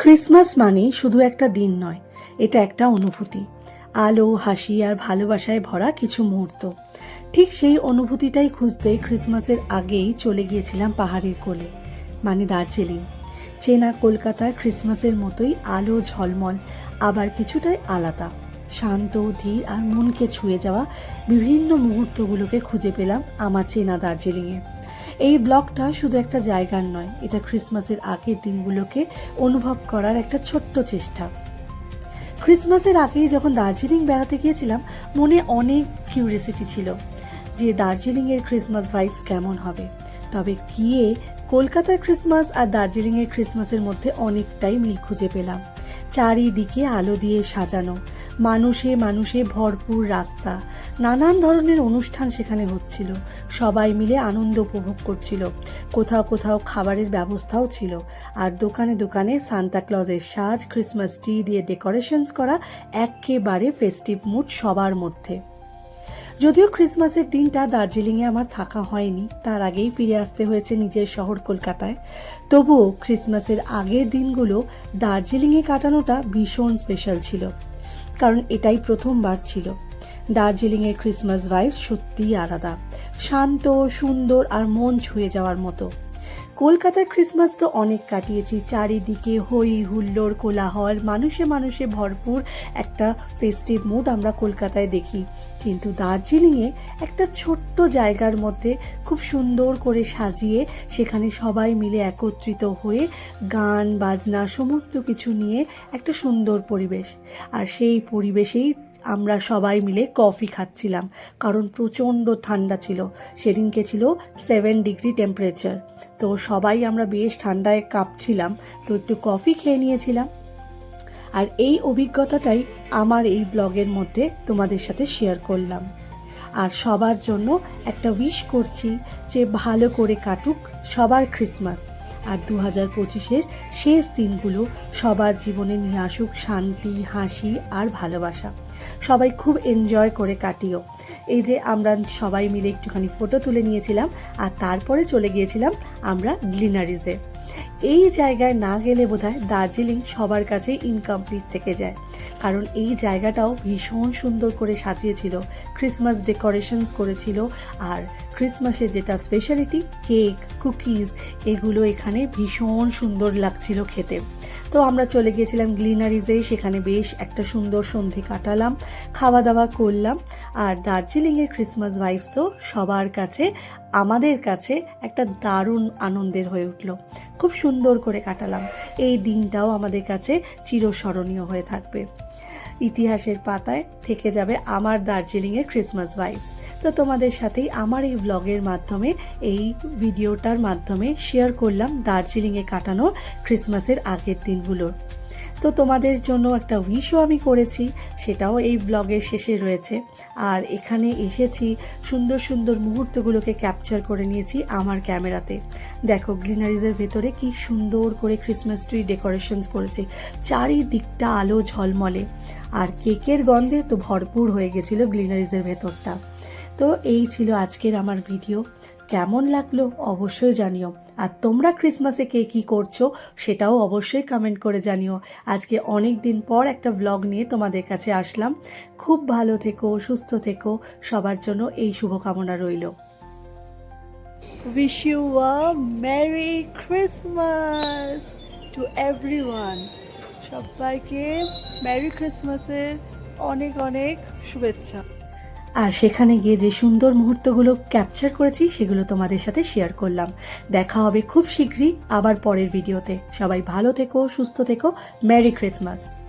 Christmas মানে শুধু একটা দিন নয়, এটা একটা অনুভূতি। আলো, হাসি আর ভালোবাসায় ভরা কিছু মুহূর্ত। ঠিক সেই অনুভূতিটাই খুঁজতে ক্রিসমাসের আগেই চলে গিয়েছিলাম পাহাড়ের কোলে মানে দার্জিলিং। চেনা কলকাতার ক্রিসমাসের মতোই আলো, ঝলমল, আবার কিছুটাই আলাদা। শান্ত, ধীর আর মনকে ছুঁয়ে যাওয়া বিভিন্ন মুহূর্তগুলোকে খুঁজে পেলাম আমার চেনা দার্জিলিংয়ে। এই ব্লগটা শুধু একটা জায়গার নয়, এটা ক্রিসমাসের আগের দিনগুলোকে অনুভব করার একটা ছোট্ট চেষ্টা। ক্রিসমাসের আগেই যখন দার্জিলিং বেড়াতে গিয়েছিলাম, মনে অনেক কিউরিয়াসিটি ছিল যে দার্জিলিংয়ের ক্রিসমাস ভাইবস কেমন হবে। তবে গিয়ে কলকাতার ক্রিসমাস আর দার্জিলিংয়ের ক্রিসমাসের মধ্যে অনেকটাই মিল খুঁজে পেলাম। চারিদিকে আলো দিয়ে সাজানো। মানুষে মানুষে ভরপুর রাস্তা। নানান ধরনের অনুষ্ঠান সেখানে হচ্ছিল। সবাই মিলে আনন্দ উপভোগ করছিল। কোথাও কোথাও খাবারের ব্যবস্থাও ছিল। আর দোকানে দোকানে সান্তাক্লজের সাজ ক্রিসমাস ট্রি দিয়ে ডেকোরেশনস করা একেবারে ফেস্টিভ মুড সবার মধ্যে। যদিও ক্রিসমাসের দিনটা দার্জিলিংয়ে আমার থাকা হয়নি, তার আগেই ফিরে আসতে হয়েছে নিজের শহর কলকাতায়। তবুও ক্রিসমাসের আগের দিনগুলো দার্জিলিংয়ে কাটানোটা ভীষণ স্পেশাল ছিল, কারণ এটাই প্রথমবার ছিল। দার্জিলিংয়ের ক্রিসমাস ভাইব সত্যিই আলাদা, শান্ত, সুন্দর আর মন ছুঁয়ে যাওয়ার মতো। কলকাতার ক্রিসমাস তো অনেক কাটিয়েছি। চারিদিকে হই হুল্লোড় কোলাহল, মানুষে মানুষে ভরপুর একটা ফেস্টিভ মুড আমরা কলকাতায় দেখি। কিন্তু দার্জিলিংয়ে একটা ছোট্ট জায়গার মধ্যে খুব সুন্দর করে সাজিয়ে সেখানে সবাই মিলে একত্রিত হয়ে গান, বাজনা, সমস্ত কিছু নিয়ে একটা সুন্দর পরিবেশ। আর সেই পরিবেশেই আমরা সবাই মিলে কফি খাচ্ছিলাম, কারণ প্রচণ্ড ঠান্ডা ছিল। সেদিনকে ছিল সেভেন ডিগ্রি টেম্পারেচার তো সবাই আমরা বেশ ঠান্ডায় কাঁপছিলাম, তো একটু কফি খেয়ে নিয়েছিলাম। আর এই অভিজ্ঞতাটাই আমার এই ব্লগের মধ্যে তোমাদের সাথে শেয়ার করলাম। আর সবার জন্য একটা উইশ করছি যে ভালো করে কাটুক সবার ক্রিসমাস আর দু হাজার পঁচিশের শেষ দিনগুলো সবার জীবনে নিয়ে আসুক শান্তি, হাসি আর ভালোবাসা। সবাই খুব এনজয় করে কাটিও। এই যে আমরা সবাই মিলে একটুখানি ফটো তুলে নিয়েছিলাম আর তারপরে চলে গিয়েছিলাম আমরা গ্লিনারিজে এই জায়গায় না গেলে বোধহয় দার্জিলিং সবার কাছে ইনকমপ্লিট থেকে যায়। কারণ এই জায়গাটাও ভীষণ সুন্দর করে সাজিয়েছিল ক্রিসমাস ডেকোরেশনস করেছিল, আর ক্রিসমাসের যেটা স্পেশালিটি কেক কুকিজ এগুলো এখানে ভীষণ সুন্দর লাগছিল খেতে। তো আমরা চলে গিয়েছিলাম গ্লিনারিজে, সেখানে বেশ একটা সুন্দর সন্ধে কাটালাম খাওয়া দাওয়া করলাম, আর দার্জিলিংয়ের ক্রিসমাস ভাইবস তো সবার কাছে, আমাদের কাছে একটা দারুণ আনন্দের হয়ে উঠল। খুব সুন্দর করে কাটালাম। এই দিনটাও আমাদের কাছে চিরস্মরণীয় হয়ে থাকবে। ইতিহাসের পাতায় থেকে যাবে আমার দার্জিলিংয়ের ক্রিসমাস ভাইবস তো তোমাদের সাথেই আমার এই ব্লগের মাধ্যমে, এই ভিডিওটার মাধ্যমে শেয়ার করলাম দার্জিলিংয়ে কাটানো ক্রিসমাসের আগের দিনগুলোর তো তোমাদের জন্য একটা উইশও আমি করেছি, সেটাও এই ব্লগের শেষে রয়েছে। আর এখানে এসেছি, সুন্দর সুন্দর মুহূর্তগুলোকে ক্যাপচার করে নিয়েছি আমার ক্যামেরাতে। দেখো গ্লিনারিজের ভেতরে কি সুন্দর করে ক্রিসমাস ট্রি ডেকোরেশনস করেছে। চারিদিকটা আলো ঝলমলে। আর কেকের গন্ধে তো ভরপুর হয়ে গেছিল গ্লিনারিজের ভেতরটা। তো এই ছিল আজকের আমার ভিডিও কেমন লাগল অবশ্যই জানিও। আর তোমরা ক্রিসমাসে কে কী করছ সেটাও অবশ্যই কমেন্ট করে জানিও। আজকে অনেক দিন পর একটা ব্লগ নিয়ে তোমাদের কাছে আসলাম। খুব ভালো থেকো, সুস্থ থেকো, সবার জন্য এই শুভকামনা রইল। Wish you a merry Christmas to everyone সবাইকে মেরি ক্রিসমাসের অনেক অনেক শুভেচ্ছা। আর সেখানে গিয়ে যে সুন্দর মুহূর্তগুলো ক্যাপচার করেছি, সেগুলো তোমাদের সাথে শেয়ার করলাম। দেখা হবে খুব শীঘ্রই আবার পরের ভিডিওতে সবাই ভালো থেকো, সুস্থ থেকো। Merry Christmas